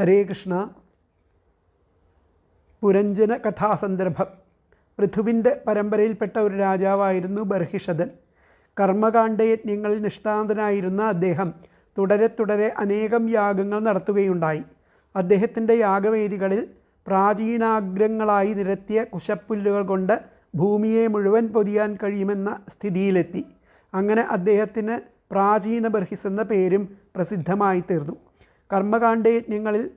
ഹരേ കൃഷ്ണ. പുരഞ്ജന കഥാസന്ദർഭം. പൃഥുവിന്റെ പരമ്പരയിൽപ്പെട്ട ഒരു രാജാവായിരുന്നു ബർഹിഷദൻ. കർമ്മകാണ്ഡയജ്ഞങ്ങളിൽ നിഷ്ഠാന്തനായിരുന്ന അദ്ദേഹം തുടരെ തുടരെ അനേകം യാഗങ്ങൾ നടത്തുകയുണ്ടായി. അദ്ദേഹത്തിന്റെ യാഗവേദികളിൽ പ്രാചീനാഗ്രങ്ങളായി നിരത്തിയ കുശപ്പുല്ലുകൾ കൊണ്ട് ഭൂമിയെ മുഴുവൻ പൊതിയാൻ കഴിയുമെന്ന സ്ഥിതിയിലെത്തി. അങ്ങനെ അദ്ദേഹത്തിന് പ്രാചീന ബർഹിസ് എന്ന പേരും പ്രസിദ്ധമായി തീർന്നു കർമ്മകാണ്ഡയജ്ഞങ്ങളിൽ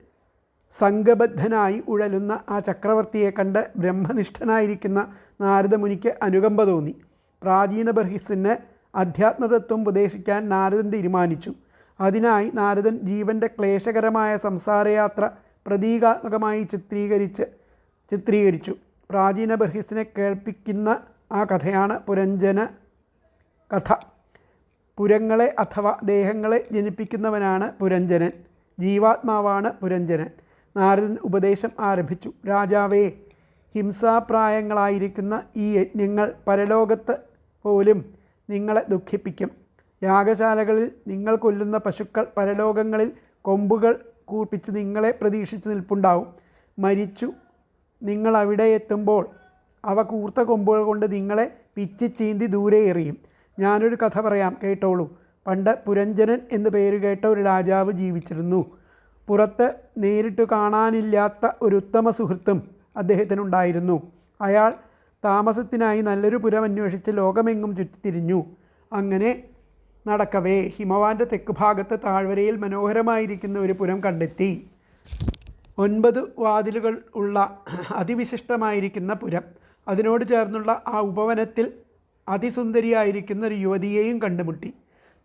സംഘബദ്ധനായി ഉഴലുന്ന ആ ചക്രവർത്തിയെ കണ്ട് ബ്രഹ്മനിഷ്ഠനായിരിക്കുന്ന നാരദമുനിക്ക് അനുകമ്പ തോന്നി. പ്രാചീന ബർഹിസിന് അധ്യാത്മതത്വം ഉപദേശിക്കാൻ നാരദൻ തീരുമാനിച്ചു. അതിനായി നാരദൻ ജീവന്റെ ക്ലേശകരമായ സംസാരയാത്ര പ്രതീകാത്മകമായി ചിത്രീകരിച്ച് ചിത്രീകരിച്ചു. പ്രാചീന ബർഹിസിനെ കേൾപ്പിക്കുന്ന ആ കഥയാണ് പുരഞ്ജന കഥ. പുരങ്ങളെ അഥവാ ദേഹങ്ങളെ ജനിപ്പിക്കുന്നവനാണ് പുരഞ്ജനൻ. ജീവാത്മാവാണ് പുരഞ്ജനൻ. നാരദൻ ഉപദേശം ആരംഭിച്ചു. രാജാവേ ഹിംസാപ്രായങ്ങളായിരിക്കുന്ന ഈ യജ്ഞങ്ങൾ പരലോകത്ത് പോലും നിങ്ങളെ ദുഃഖിപ്പിക്കും. യാഗശാലകളിൽ നിങ്ങൾ കൊല്ലുന്ന പശുക്കൾ പരലോകങ്ങളിൽ കൊമ്പുകൾ കൂപ്പിച്ച് നിങ്ങളെ പ്രതീക്ഷിച്ചു നിൽപ്പുണ്ടാവും. മരിച്ചു നിങ്ങൾ അവിടെ എത്തുമ്പോൾ അവ കൂർത്ത കൊമ്പുകൾ കൊണ്ട് നിങ്ങളെ പിച്ചി ചീന്തി ദൂരെ എറിയും. ഞാനൊരു കഥ പറയാം കേട്ടോളൂ. പണ്ട് പുരഞ്ജനൻ എന്ന് പേര് കേട്ട ഒരു രാജാവ് ജീവിച്ചിരുന്നു. പുറത്ത് നേരിട്ട് കാണാനില്ലാത്ത ഒരു ഉത്തമ സുഹൃത്തും അദ്ദേഹത്തിനുണ്ടായിരുന്നു. അയാൾ താമസത്തിനായി നല്ലൊരു പുരം അന്വേഷിച്ച് ലോകമെങ്ങും ചുറ്റിത്തിരിഞ്ഞു. അങ്ങനെ നടക്കവേ ഹിമവാന്റെ തെക്ക് ഭാഗത്ത് താഴ്വരയിൽ മനോഹരമായിരിക്കുന്ന ഒരു പുരം കണ്ടെത്തി. ഒൻപത് വാതിലുകൾ ഉള്ള അതിവിശിഷ്ടമായിരിക്കുന്ന പുരം. അതിനോട് ചേർന്നുള്ള ആ ഉപവനത്തിൽ അതിസുന്ദരിയായിരിക്കുന്ന ഒരു യുവതിയെയും കണ്ടുമുട്ടി.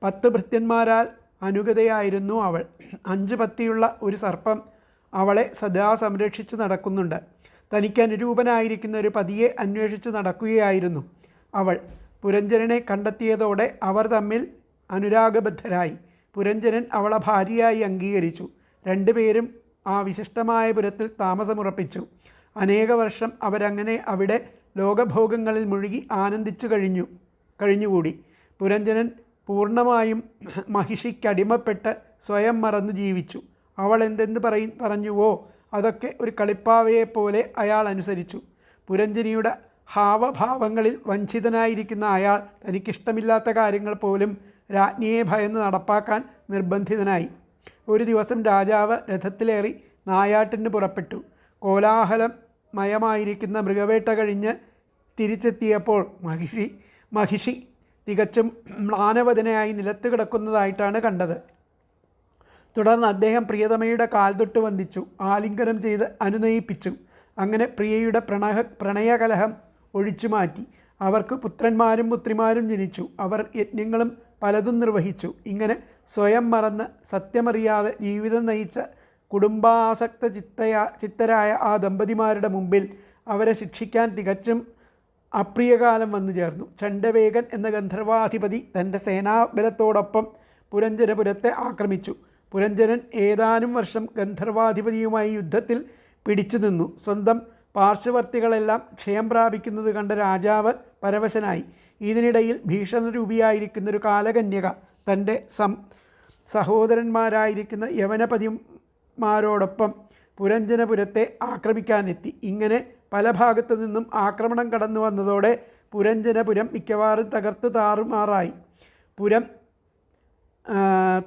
പത്ത് ഭൃത്യന്മാരാൽ അനുഗതയായിരുന്നു അവൾ. അഞ്ച് പത്തിയുള്ള ഒരു സർപ്പം അവളെ സദാ സംരക്ഷിച്ച് നടക്കുന്നുണ്ട്. തനിക്ക് അനുരൂപനായിരിക്കുന്ന ഒരു പതിയെ അന്വേഷിച്ച് നടക്കുകയായിരുന്നു അവൾ. പുരഞ്ജനെ കണ്ടെത്തിയതോടെ അവർ തമ്മിൽ അനുരാഗബദ്ധരായി. പുരഞ്ജനൻ അവളെ ഭാര്യയായി അംഗീകരിച്ചു. രണ്ടുപേരും ആ വിശിഷ്ടമായ പുരത്തിൽ താമസമുറപ്പിച്ചു. അനേക വർഷം അവരങ്ങനെ അവിടെ ലോകഭോഗങ്ങളിൽ മുഴുകി ആനന്ദിച്ചു കഴിഞ്ഞു കഴിഞ്ഞുകൂടി. പുരഞ്ജനൻ പൂർണമായും മഹിഷിക്കടിമപ്പെട്ട് സ്വയം മറന്നു ജീവിച്ചു. അവൾ എന്തെന്ന് പറയ പറഞ്ഞുവോ? അതൊക്കെ ഒരു കളിപ്പാവയെപ്പോലെ അയാൾ അനുസരിച്ചു. പുരഞ്ജനിയുടെ ഹാവഭാവങ്ങളിൽ വഞ്ചിതനായിരിക്കുന്ന അയാൾ തനിക്കിഷ്ടമില്ലാത്ത കാര്യങ്ങൾ പോലും രാജ്ഞിയെ ഭയന്ന് നടപ്പാക്കാൻ നിർബന്ധിതനായി. ഒരു ദിവസം രാജാവ് രഥത്തിലേറി നായാട്ടിന് പുറപ്പെട്ടു. കോലാഹലം മയമായിരിക്കുന്ന മൃഗവേട്ട കഴിഞ്ഞ് തിരിച്ചെത്തിയപ്പോൾ മഹിഷി മഹിഷി തികച്ചും മ്ലാനവദനയായി നിലത്ത് കിടക്കുന്നതായിട്ടാണ് കണ്ടത്. തുടർന്ന് അദ്ദേഹം പ്രിയതമയുടെ കാൽ തൊട്ട് വന്ദിച്ചു ആലിംഗനം ചെയ്ത് അനുനയിപ്പിച്ചു. അങ്ങനെ പ്രിയയുടെ പ്രണയ പ്രണയകലഹം ഒഴിച്ചു മാറ്റി. അവർക്ക് പുത്രന്മാരും പുത്രിമാരും ജനിച്ചു. അവർ യജ്ഞങ്ങളും പലതും നിർവഹിച്ചു. ഇങ്ങനെ സ്വയം മറന്ന് സത്യമറിയാതെ ജീവിതം നയിച്ച കുടുംബാസക്ത ചിത്തയാ ചിത്തരായ ആ ദമ്പതിമാരുടെ മുമ്പിൽ അവരെ ശിക്ഷിക്കാൻ തികച്ചും അപ്രിയകാലം വന്നു ചേർന്നു. ചണ്ഡവേഗൻ എന്ന ഗന്ധർവാധിപതി തന്റെ സേനാബലത്തോടൊപ്പം പുരഞ്ജനപുരത്തെ ആക്രമിച്ചു. പുരഞ്ജനൻ ഏതാനും വർഷം ഗന്ധർവാധിപതിയുമായി യുദ്ധത്തിൽ പിടിച്ചു നിന്നു. സ്വന്തം പാർശ്വവർത്തികളെല്ലാം ക്ഷയം പ്രാപിക്കുന്നത് കണ്ട രാജാവ് പരവശനായി. ഇതിനിടയിൽ ഭീഷണരൂപിയായിരിക്കുന്ന ഒരു കാലകന്യക തന്റെ സം സഹോദരന്മാരായിരിക്കുന്ന യവനപതിമാരോടൊപ്പം പുരഞ്ജനപുരത്തെ ആക്രമിക്കാനെത്തി. ഇങ്ങനെ പല ഭാഗത്തു നിന്നും ആക്രമണം കടന്നു വന്നതോടെ പുരഞ്ജനപുരം മിക്കവാറും തകർത്ത് താറുമാറായി. പുരം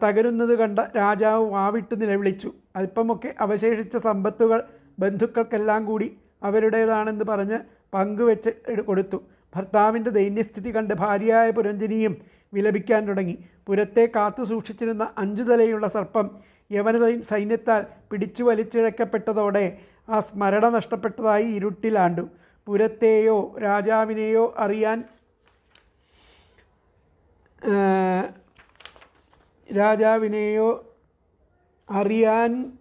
തകരുന്നത് കണ്ട രാജാവ് വാവിട്ട് നിലവിളിച്ചു. അല്പമൊക്കെ അവശേഷിച്ച സമ്പത്തുകൾ ബന്ധുക്കൾക്കെല്ലാം കൂടി അവരുടേതാണെന്ന് പറഞ്ഞ് പങ്കുവെച്ച് കൊടുത്തു. ഭർത്താവിന്റെ ദൈന്യസ്ഥിതി കണ്ട് ഭാര്യയായ പുരഞ്ജനിയും വിലപിക്കാൻ തുടങ്ങി. പുരത്തെ കാത്തു സൂക്ഷിച്ചിരുന്ന അഞ്ചു തലയുള്ള സർപ്പം യവന സൈന്യത്താൽ പിടിച്ചു വലിച്ചിഴക്കപ്പെട്ടതോടെ ആ സ്മരണ നഷ്ടപ്പെട്ടതായി ഇരുട്ടിലാണ്ടു. പുരത്തെയോ രാജാവിനെയോ അറിയാൻ രാജാവിനെയോ അറിയാൻ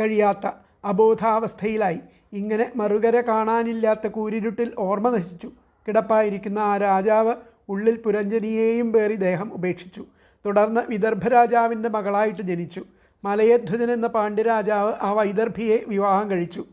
കഴിയാത്ത അബോധാവസ്ഥയിലായി. ഇങ്ങനെ മറുകര കാണാനില്ലാത്ത കൂരിരുട്ടിൽ ഓർമ്മ നശിച്ചു. കിടപ്പായിരിക്കുന്ന ആ രാജാവ് ഉള്ളിൽ പുരഞ്ജനിയെയും പേറി ദേഹം ഉപേക്ഷിച്ചു. തുടർന്ന് വിദർഭരാജാവിന്റെ മകളായിട്ട് ജനിച്ചു. മലയധ്വജൻ എന്ന പാണ്ഡ്യരാജാവ് ആ വൈദർഭിയെ വിവാഹം കഴിച്ചു.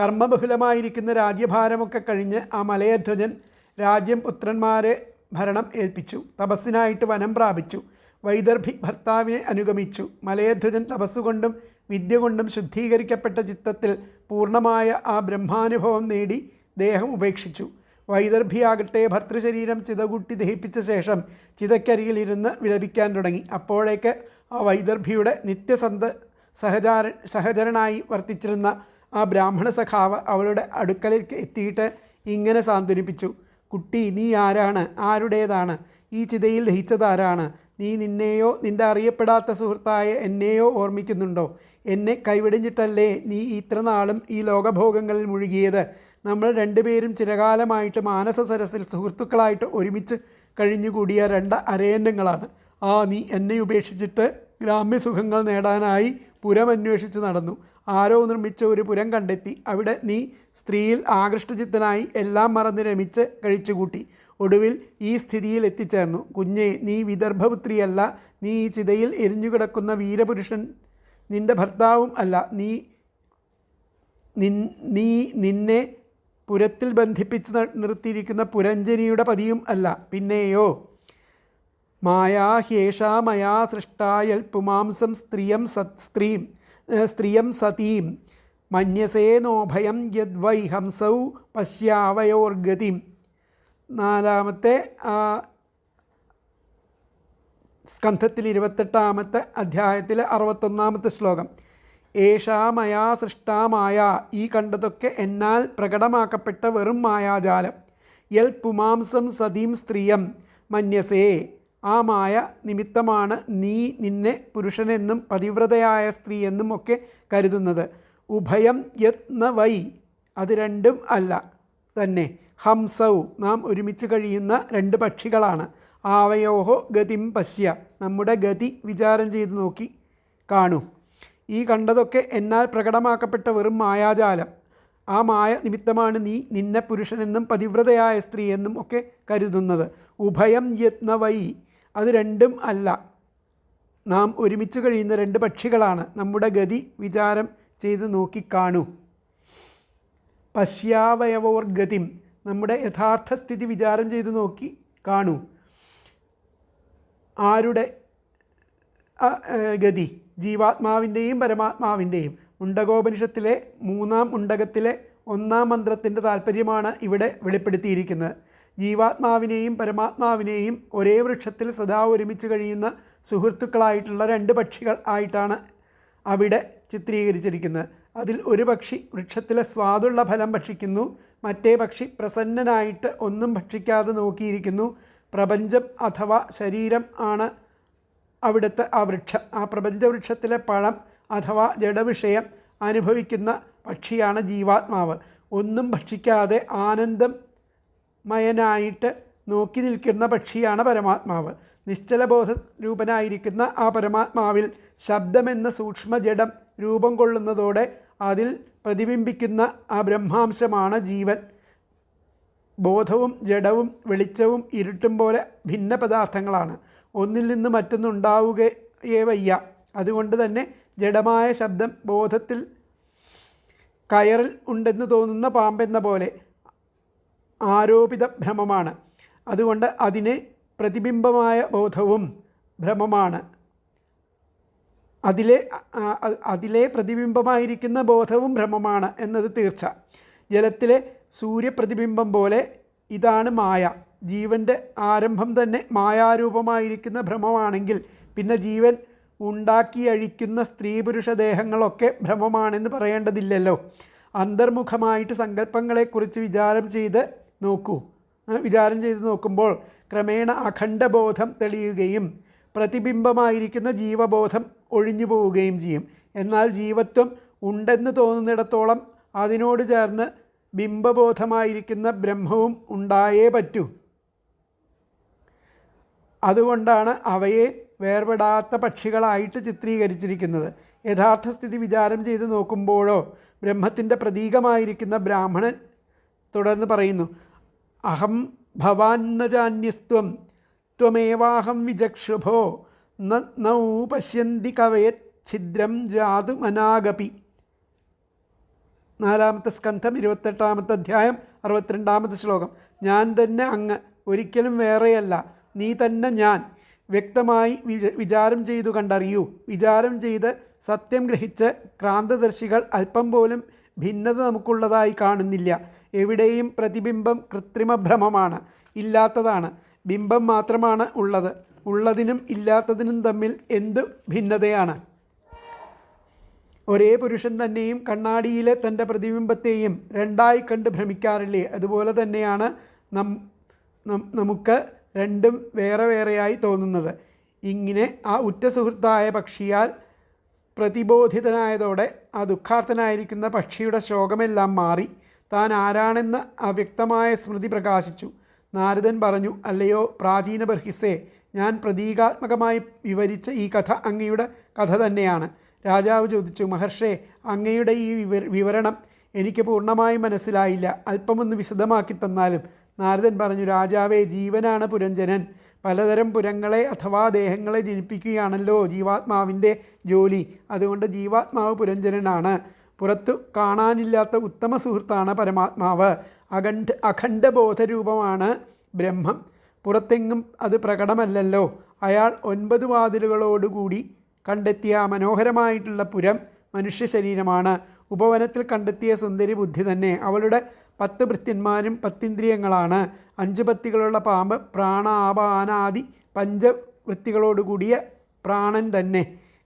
കർമ്മബഹുലമായിരിക്കുന്ന രാജ്യഭാരമൊക്കെ കഴിഞ്ഞ് ആ മലയധ്വജൻ രാജ്യം പുത്രന്മാരെ ഭരണം ഏൽപ്പിച്ചു. തപസ്സിനായിട്ട് വനം പ്രാപിച്ചു. വൈദർഭി ഭർത്താവിനെ അനുഗമിച്ചു. മലയധ്വജൻ തപസ്സുകൊണ്ടും വിദ്യ കൊണ്ടും ശുദ്ധീകരിക്കപ്പെട്ട ചിത്തത്തിൽ പൂർണമായ ആ ബ്രഹ്മാനുഭവം നേടി ദേഹം ഉപേക്ഷിച്ചു. വൈദർഭിയാകട്ടെ ഭർത്തൃശരീരം ചിതകൂട്ടി ദഹിപ്പിച്ച ശേഷം ചിതക്കരികിലിരുന്ന് വിലപിക്കാൻ തുടങ്ങി. അപ്പോഴേക്ക് ആ വൈദർഭിയുടെ നിത്യസന്ത സഹചാര സഹചരനായി വർത്തിച്ചിരുന്ന ആ ബ്രാഹ്മണ സഖാവ് അവളുടെ അടുക്കലേക്ക് എത്തിയിട്ട് ഇങ്ങനെ സാന്ത്വനിപ്പിച്ചു. കുട്ടി നീ ആരാണ്? ആരുടേതാണ്? ഈ ചിതയിൽ ദഹിച്ചതാരാണ് നീ നിന്നെയോ നിന്റെ അറിയപ്പെടാത്ത സുഹൃത്തായ എന്നെയോ ഓർമ്മിക്കുന്നുണ്ടോ? എന്നെ കൈവിടിഞ്ഞിട്ടല്ലേ നീ ഇത്ര നാളും ഈ ലോകഭോഗങ്ങളിൽ മുഴുകിയത്? നമ്മൾ രണ്ടുപേരും ചിരകാലമായിട്ട് മാനസ സരസിൽ സുഹൃത്തുക്കളായിട്ട് ഒരുമിച്ച് കഴിഞ്ഞുകൂടിയ രണ്ട് അരയന്നങ്ങളാണ്. ആ നീ എന്നെ ഉപേക്ഷിച്ചിട്ട് ഗ്രാമ്യസുഖങ്ങൾ നേടാനായി പുരം അന്വേഷിച്ച് നടന്നു. ആരോ നിർമ്മിച്ച ഒരു പുരം കണ്ടെത്തി. അവിടെ നീ സ്ത്രീയിൽ ആകൃഷ്ടചിത്തനായി എല്ലാം മറന്ന് രമിച്ച് കഴിച്ചുകൂട്ടി. ഒടുവിൽ ഈ സ്ഥിതിയിൽ എത്തിച്ചേർന്നു. കുഞ്ഞെ നീ വിദർഭപുത്രിയല്ല. നീ ഈ ചിതയിൽ എരിഞ്ഞുകിടക്കുന്ന വീരപുരുഷൻ നിന്റെ ഭർത്താവും അല്ല. നീ നിൻ നീ നിന്നെ പുരത്തിൽ ബന്ധിപ്പിച്ച് നിർത്തിയിരിക്കുന്ന പുരഞ്ജനിയുടെ പതിയും അല്ല. പിന്നെയോ മായാ ഹ്യേഷാ മയാ സൃഷ്ടായൽ പുമാംസം സ്ത്രിയം സത് സ്ത്രീം സ്ത്രീയം സതീം. മന്യസേ നോഭയം യദ്വൈ ഹംസൗ പശ്യാവയോർഗതിം. നാലാമത്തെ സ്കന്ധത്തിൽ ഇരുപത്തെട്ടാമത്തെ അധ്യായത്തിലെ അറുപത്തൊന്നാമത്തെ ശ്ലോകം. ഏഷാ മയാ സൃഷ്ടാമായ ഈ കണ്ടതൊക്കെ എന്നാൽ പ്രകടമാക്കപ്പെട്ട വെറും മായാജാലം. യൽ പുമാംസം സതീം സ്ത്രീയം. മന്യസേ ആ മായ നിമിത്തമാണ് നീ നിന്നെ പുരുഷനെന്നും പതിവ്രതയായ സ്ത്രീയെന്നും ഒക്കെ കരുതുന്നത്. ഉഭയം യത്ന വൈ അത് രണ്ടും അല്ല. തന്നെ ഹംസൗ നാം ഒരുമിച്ച് കഴിയുന്ന രണ്ട് പക്ഷികളാണ്. ആവയോഹോ ഗതിം പശ്യ നമ്മുടെ ഗതി വിചാരം ചെയ്തു നോക്കി കാണൂ. ഈ കണ്ടതൊക്കെ എന്നാൽ പ്രകടമാക്കപ്പെട്ട വെറും മായാജാലം. ആ മായ നിമിത്തമാണ് നീ നിന്നെ പുരുഷനെന്നും പതിവ്രതയായ സ്ത്രീയെന്നും ഒക്കെ കരുതുന്നത്. ഉഭയം യത്നവൈ അത് രണ്ടും അല്ല. നാം ഒരുമിച്ച് കഴിയുന്ന രണ്ട് പക്ഷികളാണ് നമ്മുടെ ഗതി വിചാരം ചെയ്ത് നോക്കിക്കാണൂ. പശ്യാവയവോർ ഗതിം നമ്മുടെ യഥാർത്ഥ സ്ഥിതി വിചാരം ചെയ്ത് നോക്കി കാണൂ. ആരുടെ ഗതി? ജീവാത്മാവിന്റെയും പരമാത്മാവിന്റെയും. മുണ്ടകോപനിഷത്തിലെ മൂന്നാം മുണ്ടകത്തിലെ ഒന്നാം മന്ത്രത്തിന്റെ താല്പര്യമാണ് ഇവിടെ വെളിപ്പെടുത്തിയിരിക്കുന്നത്. ജീവാത്മാവിനെയും പരമാത്മാവിനെയും ഒരേ വൃക്ഷത്തിൽ സദാ ഒരുമിച്ച് കഴിയുന്ന സുഹൃത്തുക്കളായിട്ടുള്ള രണ്ട് പക്ഷികൾ ആയിട്ടാണ് അവിടെ ചിത്രീകരിച്ചിരിക്കുന്നത്. അതിൽ ഒരു പക്ഷി വൃക്ഷത്തിലെ സ്വാദുള്ള ഫലം ഭക്ഷിക്കുന്നു. മറ്റേ പക്ഷി പ്രസന്നനായിട്ട് ഒന്നും ഭക്ഷിക്കാതെ നോക്കിയിരിക്കുന്നു. പ്രപഞ്ചം അഥവാ ശരീരം ആണ് അവിടുത്തെ ആ വൃക്ഷം. ആ പ്രപഞ്ചവൃക്ഷത്തിലെ പഴം അഥവാ ജഡവിഷയം അനുഭവിക്കുന്ന പക്ഷിയാണ് ജീവാത്മാവ്. ഒന്നും ഭക്ഷിക്കാതെ ആനന്ദം മയനായിട്ട് നോക്കി നിൽക്കുന്ന പക്ഷിയാണ് പരമാത്മാവ്. നിശ്ചലബോധ രൂപനായിരിക്കുന്ന ആ പരമാത്മാവിൽ ശബ്ദമെന്ന സൂക്ഷ്മ ജഡം രൂപം കൊള്ളുന്നതോടെ അതിൽ പ്രതിബിംബിക്കുന്ന ആ ബ്രഹ്മാംശമാണ് ജീവൻ. ബോധവും ജഡവും വെളിച്ചവും ഇരുട്ടും പോലെ ഭിന്ന പദാർത്ഥങ്ങളാണ് ഒന്നിൽ നിന്ന് മറ്റൊന്നുണ്ടാവുകയേ വയ്യ. അതുകൊണ്ട് തന്നെ ജഡമായ ശബ്ദം ബോധത്തിൽ കയറിൽ ഉണ്ടെന്ന് തോന്നുന്ന പാമ്പെന്ന പോലെ ആരോപിത ഭ്രമമാണ്. അതുകൊണ്ട് അതിനെ പ്രതിബിംബമായ ബോധവും ഭ്രമമാണ്. അതിലെ അതിലെ പ്രതിബിംബമായിരിക്കുന്ന ബോധവും ഭ്രമമാണ് എന്നത് തീർച്ച. ജലത്തിലെ സൂര്യപ്രതിബിംബം പോലെ ഇതാണ് മായ. ജീവന്റെ ആരംഭം തന്നെ മായാരൂപമായിരിക്കുന്ന ഭ്രമമാണെങ്കിൽ പിന്നെ ജീവൻ ഉണ്ടാക്കിയഴിക്കുന്ന സ്ത്രീ പുരുഷ ദേഹങ്ങളൊക്കെ ഭ്രമമാണെന്ന് പറയേണ്ടതില്ലല്ലോ. അന്തർമുഖമായിട്ട് സങ്കല്പങ്ങളെക്കുറിച്ച് വിചാരം ചെയ്ത് നോക്കൂ. വിചാരം ചെയ്ത് നോക്കുമ്പോൾ ക്രമേണ അഖണ്ഡബോധം തെളിയുകയും പ്രതിബിംബമായിരിക്കുന്ന ജീവബോധം ഒഴിഞ്ഞു പോവുകയും ചെയ്യും. എന്നാൽ ജീവത്വം ഉണ്ടെന്ന് തോന്നുന്നിടത്തോളം അതിനോട് ചേർന്ന് ബിംബബോധമായിരിക്കുന്ന ബ്രഹ്മവും ഉണ്ടായേ പറ്റൂ. അതുകൊണ്ടാണ് അവയെ വേർപെടാത്ത പക്ഷികളായിട്ട് ചിത്രീകരിച്ചിരിക്കുന്നത്. യഥാർത്ഥ സ്ഥിതി വിചാരം ചെയ്ത് നോക്കുമ്പോഴോ ബ്രഹ്മത്തിന്റെ പ്രതീകമായിരിക്കുന്ന ബ്രാഹ്മണൻ തുടർന്ന് പറയുന്നു അഹം ഭവാന്നജാന്യസ്ത്വം ത്വമേവാഹം വിചക്ഷുഭോ. നൗ പശ്യന്തി കവയച്ഛിദ്രം ജാതുമനാഗപി നാലാമത്തെ സ്കന്ധം ഇരുപത്തെട്ടാമത്തെ അധ്യായം അറുപത്തിരണ്ടാമത്തെ ശ്ലോകം. ഞാൻ തന്നെ അങ്ങ് ഒരിക്കലും വേറെയല്ല നീ തന്നെ ഞാൻ. വ്യക്തമായി വിചാരം ചെയ്തു കണ്ടറിയൂ. വിചാരം ചെയ്ത് സത്യം ഗ്രഹിച്ച് ക്രാന്തദർശികൾ അല്പം പോലും ഭിന്നത നമുക്കുള്ളതായി കാണുന്നില്ല. എവിടെയും പ്രതിബിംബം കൃത്രിമഭ്രമമാണ് ഇല്ലാത്തതാണ്. ബിംബം മാത്രമാണ് ഉള്ളത്. ഉള്ളതിനും ഇല്ലാത്തതിനും തമ്മിൽ എന്ത് ഭിന്നതയാണ്? ഒരേ പുരുഷൻ തന്നെയും കണ്ണാടിയിലെ തന്റെ പ്രതിബിംബത്തെയും രണ്ടായി കണ്ട് ഭ്രമിക്കാറില്ലേ? അതുപോലെ തന്നെയാണ് നം നമുക്ക് രണ്ടും വേറെ വേറെയായി തോന്നുന്നത്. ഇങ്ങനെ ആ ഉറ്റ സുഹൃത്തായ പക്ഷിയാൽ പ്രതിബോധിതനായതോടെ ആ ദുഃഖാർത്ഥനായിരിക്കുന്ന പക്ഷിയുടെ ശോകമെല്ലാം മാറി. താൻ ആരാണെന്ന് അവ്യക്തമായ സ്മൃതി പ്രകാശിച്ചു. നാരദൻ പറഞ്ഞു അല്ലയോ പ്രാചീന ബർഹിസേ ഞാൻ പ്രതീകാത്മകമായി വിവരിച്ച ഈ കഥ അങ്ങയുടെ കഥ തന്നെയാണ്. രാജാവ് ചോദിച്ചു മഹർഷേ അങ്ങയുടെ ഈ വിവരണം എനിക്ക് പൂർണമായും മനസ്സിലായില്ല. അല്പമൊന്ന് വിശദമാക്കി തന്നാലും. നാരദൻ പറഞ്ഞു രാജാവേ ജീവനാണ് പുരഞ്ജനൻ. പലതരം പുരങ്ങളെ അഥവാ ദേഹങ്ങളെ ജനിപ്പിക്കുകയാണല്ലോ ജീവാത്മാവിന്റെ ജോലി. അതുകൊണ്ട് ജീവാത്മാവ് പുരഞ്ജനനാണ്. പുറത്തു കാണാനില്ലാത്ത ഉത്തമ സുഹൃത്താണ് പരമാത്മാവ്. അഖണ്ഡ അഖണ്ഡബോധരൂപമാണ് ബ്രഹ്മം. പുറത്തെങ്ങും അത് പ്രകടമല്ലല്ലോ. അയാൾ ഒൻപത് വാതിലുകളോടുകൂടി കണ്ടെത്തിയ മനോഹരമായിട്ടുള്ള പുരം മനുഷ്യ ശരീരമാണ്. ഉപവനത്തിൽ കണ്ടെത്തിയ സുന്ദരി ബുദ്ധി തന്നെ അവളുടെ പത്ത് ഭൃത്യന്മാരും പത്തിന്ദ്രിയങ്ങളാണ്. അഞ്ച് പത്തികളുള്ള പാമ്പ് പ്രാണാപാനാദി പഞ്ചവൃത്തികളോടുകൂടിയ പ്രാണൻ തന്നെ.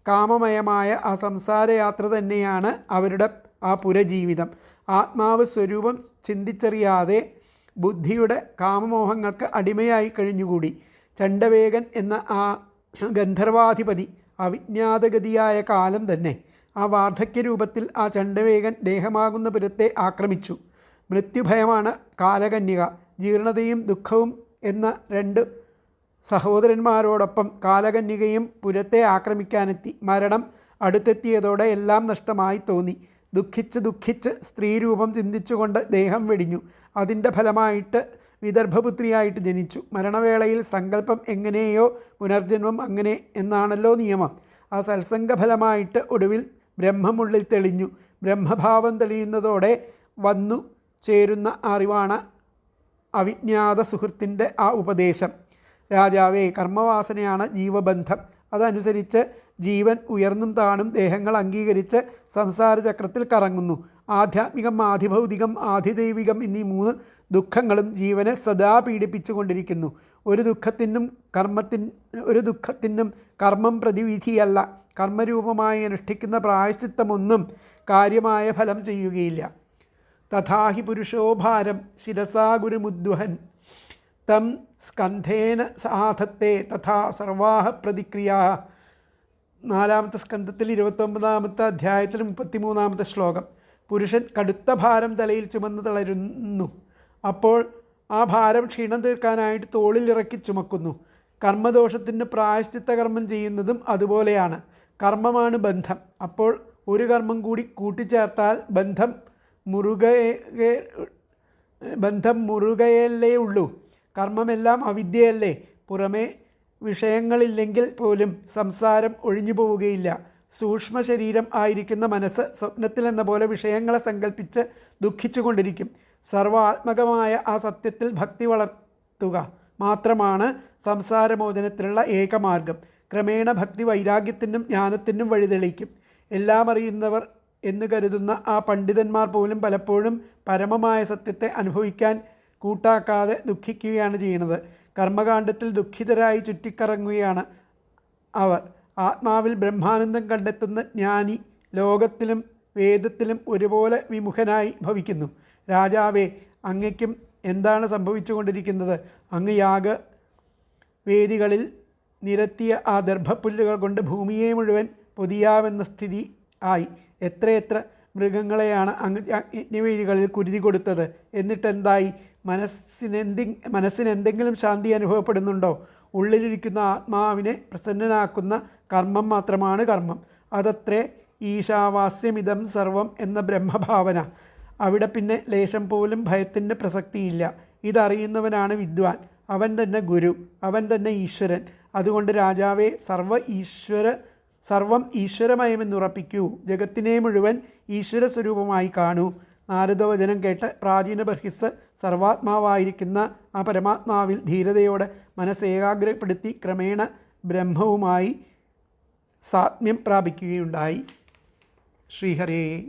കാമമയമായ ആ സംസാരയാത്ര തന്നെയാണ് അവരുടെ ആ പുരജീവിതം. ആത്മാവ് സ്വരൂപം ചിന്തിച്ചറിയാതെ ബുദ്ധിയുടെ കാമമോഹങ്ങൾക്ക് അടിമയായി കഴിഞ്ഞുകൂടി. ചണ്ടവേഗൻ എന്ന ആ ഗന്ധർവാധിപതി അവിജ്ഞാതഗതിയായ കാലം തന്നെ. ആ വാർദ്ധക്യ രൂപത്തിൽ ആ ചണ്ടവേഗൻ ദേഹമാകുന്ന പുരത്തെ ആക്രമിച്ചു. മൃത്യുഭയമാണ് കാലകന്യക. ജീർണതയും ദുഃഖവും എന്ന രണ്ട് സഹോദരന്മാരോടൊപ്പം കാലകന്യകയും പുരത്തെ ആക്രമിക്കാനെത്തി. മരണം അടുത്തെത്തിയതോടെ എല്ലാം നഷ്ടമായി തോന്നി. ദുഃഖിച്ച് ദുഃഖിച്ച് സ്ത്രീരൂപം ചിന്തിച്ചുകൊണ്ട് ദേഹം വെടിഞ്ഞു. അതിന്റെ ഫലമായിട്ട് വിദർഭപുത്രിയായിട്ട് ജനിച്ചു. മരണവേളയിൽ സങ്കല്പം എങ്ങനെയോ പുനർജന്മം അങ്ങനെ എന്നാണല്ലോ നിയമം. ആ സത്സംഗഫലമായിട്ട് ഒടുവിൽ ബ്രഹ്മമുള്ളിൽ തെളിഞ്ഞു. ബ്രഹ്മഭാവം തെളിയുന്നതോടെ വന്നു ചേരുന്ന അറിവാണ് അവിജ്ഞാത സുഹൃത്തിന്റെ ആ ഉപദേശം. രാജാവേ കർമ്മവാസനയാണ് ജീവബന്ധം. അതനുസരിച്ച് ജീവൻ ഉയർന്നും താണും ദേഹങ്ങൾ അംഗീകരിച്ച് സംസാരചക്രത്തിൽ കറങ്ങുന്നു. ആധ്യാത്മികം ആധിഭൗതികം ആധിദൈവികം എന്നീ മൂന്ന് ദുഃഖങ്ങളും ജീവനെ സദാ പീഡിപ്പിച്ചുകൊണ്ടിരിക്കുന്നു. ഒരു ദുഃഖത്തിനും കർമ്മത്തിൻ ഒരു ദുഃഖത്തിനും കർമ്മം പ്രതിവിധിയല്ല. കർമ്മരൂപമായി അനുഷ്ഠിക്കുന്ന പ്രായശ്ചിത്തമൊന്നും കാര്യമായ ഫലം ചെയ്യുകയില്ല. തഥാഹി പുരുഷോഭാരം ശിരസാ ഗുരുമുദ്വഹൻ. തം സ്കന്ധേന സാധത്തെ തഥാ സർവാഹ പ്രതിക്രിയ നാലാമത്തെ സ്കന്ധത്തിൽ ഇരുപത്തൊമ്പതാമത്തെ അധ്യായത്തിൽ മുപ്പത്തിമൂന്നാമത്തെ ശ്ലോകം. പുരുഷൻ കടുത്ത ഭാരം തലയിൽ ചുമന്ന് തളരുന്നു. അപ്പോൾ ആ ഭാരം ക്ഷീണം തീർക്കാനായിട്ട് തോളിൽ ഇറക്കി ചുമക്കുന്നു. കർമ്മദോഷത്തിന് പ്രായശ്ചിത്ത കർമ്മം ചെയ്യുന്നതും അതുപോലെയാണ്. കർമ്മമാണ് ബന്ധം. അപ്പോൾ ഒരു കർമ്മം കൂടി കൂട്ടിച്ചേർത്താൽ ബന്ധം മുറുകെ ബന്ധം മുറുകയല്ലേ ഉള്ളൂ. കർമ്മമെല്ലാം അവിദ്യയല്ലേ? പുറമേ വിഷയങ്ങളില്ലെങ്കിൽ പോലും സംസാരം ഒഴിഞ്ഞു പോവുകയില്ല. സൂക്ഷ്മ ശരീരം ആയിരിക്കുന്ന മനസ്സ് സ്വപ്നത്തിലെന്ന പോലെ വിഷയങ്ങളെ സങ്കല്പിച്ച് ദുഃഖിച്ചുകൊണ്ടിരിക്കും. സർവാത്മകമായ ആ സത്യത്തിൽ ഭക്തി വളർത്തുക മാത്രമാണ് സംസാരമോചനത്തിനുള്ള ഏകമാർഗം. ക്രമേണ ഭക്തി വൈരാഗ്യത്തിനും ജ്ഞാനത്തിനും വഴിതെളിക്കും എല്ലാം അറിയുന്നവർ എന്ന് കരുതുന്ന ആ പണ്ഡിതന്മാർ പോലും പലപ്പോഴും പരമമായ സത്യത്തെ അനുഭവിക്കാൻ കൂട്ടാക്കാതെ ദുഃഖിക്കുകയാണ് ചെയ്യുന്നത്. കർമ്മകാണ്ഡത്തിൽ ദുഃഖിതരായി ചുറ്റിക്കറങ്ങുകയാണ് അവർ. ആത്മാവിൽ ബ്രഹ്മാനന്ദം കണ്ടെത്തുന്ന ജ്ഞാനി ലോകത്തിലും വേദത്തിലും ഒരുപോലെ വിമുഖനായി ഭവിക്കുന്നു. രാജാവേ അങ്ങയ്ക്കും എന്താണ് സംഭവിച്ചുകൊണ്ടിരിക്കുന്നത്? അങ്ങ് യാഗ വേദികളിൽ നിരത്തിയ ആ ദർഭപ്പുല്ലുകൾ കൊണ്ട് ഭൂമിയെ മുഴുവൻ പൊതിയാവെന്ന സ്ഥിതി ആയി. എത്രയെത്ര മൃഗങ്ങളെയാണ് അങ് യജ്ഞവേദികളിൽ കുരുതി കൊടുത്തത്. എന്നിട്ടെന്തായി? മനസ്സിനെന്തി മനസ്സിനെന്തെങ്കിലും ശാന്തി അനുഭവപ്പെടുന്നുണ്ടോ? ഉള്ളിലിരിക്കുന്ന ആത്മാവിനെ പ്രസന്നനാക്കുന്ന കർമ്മം മാത്രമാണ് കർമ്മം. അതത്രേ ഈശാവാസ്യമിതം സർവം എന്ന ബ്രഹ്മഭാവന. അവിടെ പിന്നെ ലേശം പോലും ഭയത്തിന്റെ പ്രസക്തിയില്ല. ഇതറിയുന്നവനാണ് വിദ്വാൻ. അവൻ തന്നെ ഗുരു. അവൻ തന്നെ ഈശ്വരൻ. അതുകൊണ്ട് രാജാവെ സർവ ഈശ്വര സർവം ഈശ്വരമയമെന്നുറപ്പിക്കൂ. ജഗത്തിനെ മുഴുവൻ ഈശ്വര സ്വരൂപമായി കാണൂ. നാരദവചനം കേട്ട് പ്രാചീന ബർഹിസ് സർവാത്മാവായിരിക്കുന്ന ആ പരമാത്മാവിൽ ധീരതയോടെ മനസ്സേകാഗ്രപ്പെടുത്തി ക്രമേണ ബ്രഹ്മവുമായി സാത്മ്യം പ്രാപിക്കുകയുണ്ടായി. ശ്രീഹരേ.